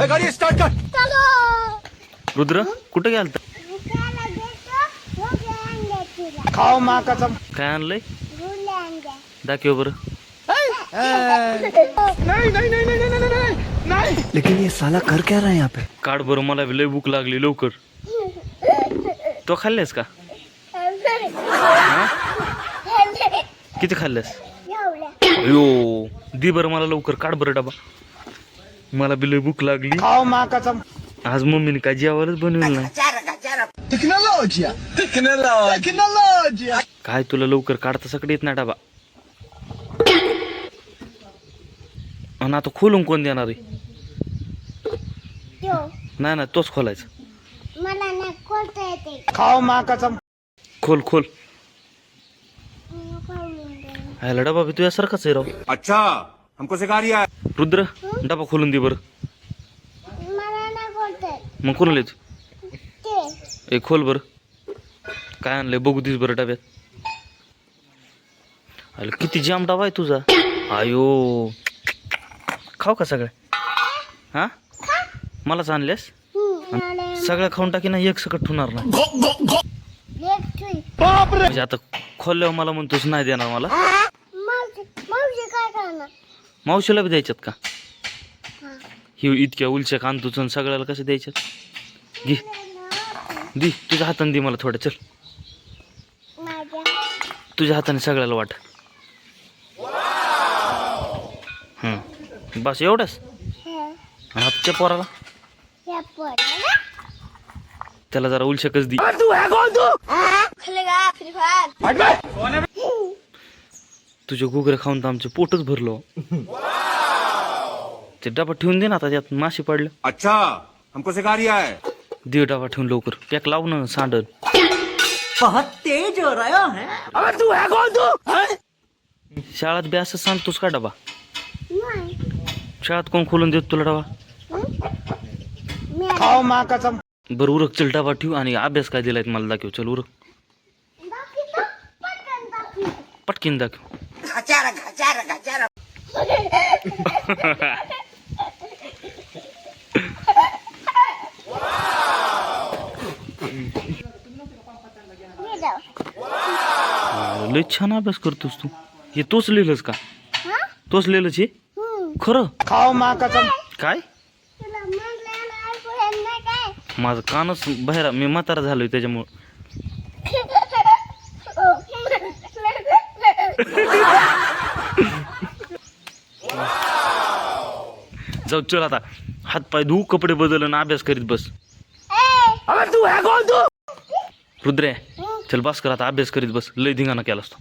गाडी स्टार्ट कर. चलो. रुद्र कुठं गेलता? खाओ माँ कसम काय आणलंय? दाखव बरं. नहीं नहीं नहीं नहीं नहीं नहीं नहीं लेकिन ये साला कर क्या रहा है यहाँ पे? काढ बरं मला लय भूक लागली लवकर. तो खाल्लेस का? हा किती खाल्लेस? अयो दे बरं मला लवकर काढ बरं डबा. मला बी लय भूक लागली. खाओ माँ कसम आज मम्मीने काय जेवायलाच बनवेल नाही. काय तुला लवकर काढता सकडे येत नाही डबा? आणि आता खोलून कोण देणार आहे? नाही नाही तोच खोलायचा. मला ना खोलता येते. खाओ माँ कसम खोल. खोल डबा बी तुझ्यासारखाच आहे राव. अच्छा हमको सिखा रिया है. रुद्र डबा खोलून दे बरं. मग ते. ए खोल बरं. काय आणलंय? बघू दिस बरं डब्यात. अरे किती जाम डबा आहे तुझा. आयो. खाऊ का सगळ्या हा? मलाच आणल्यास? सगळ्या खाऊन टाकी ना एक सकट होणार ना म्हणजे आता खोलल्यावर मला म्हणतोस नाही देणार मला. मावशीला बी द्यायच्यात का? हा. ही इतक्या उलच्या कांतूच आणि सगळ्याला कसे द्यायच्यात? घे. दे. तुझ्या हाताने दे मला थोडं. चल. माझ्या? तुझ्या हाताने सगळ्याला वाट. हं. बस एवढंच? हे. हातच्या पोराला? या पोराला? त्याला जरा उलशकच दी. खेलेगा फ्री फायर? तुझे घुगरे खाऊन तर आमचं पोटच भरलो. ते डबा ठेवून दे ना आता त्यात माशी पडलं अच्छा हमको सिखा रिया है दे डबा ठेवून लवकर. पॅक लाव ना सांडल. बहुत तेज हो रहा है अबे तू है कौन तू? हैं? शाळेत बी असं सांगतोस का डबा? नाही. शाळेत कोण खोलून देत तुला डबा? बरं उरक चल डबा ठेव आणि अभ्यास काय दिलाय मला दाखव. चल उरक. पटकन दाखव. लय छान अभ्यास करतोस तू. हे तोच लिहिलंस का? हा? तोच लिहिलंच हे? हम्म. खरं? खाओ माँ काय? माझं कानच बाहेर मी म्हातारा झालोय त्याच्यामुळं. जाऊ चल आता. हात पाय धू कपडे बदल आणि अभ्यास करीत बस. अबे तू है कौन तू. रुद्रे चल बस कर आता अभ्यास करीत बस. लय धिंगाणा केलास तो.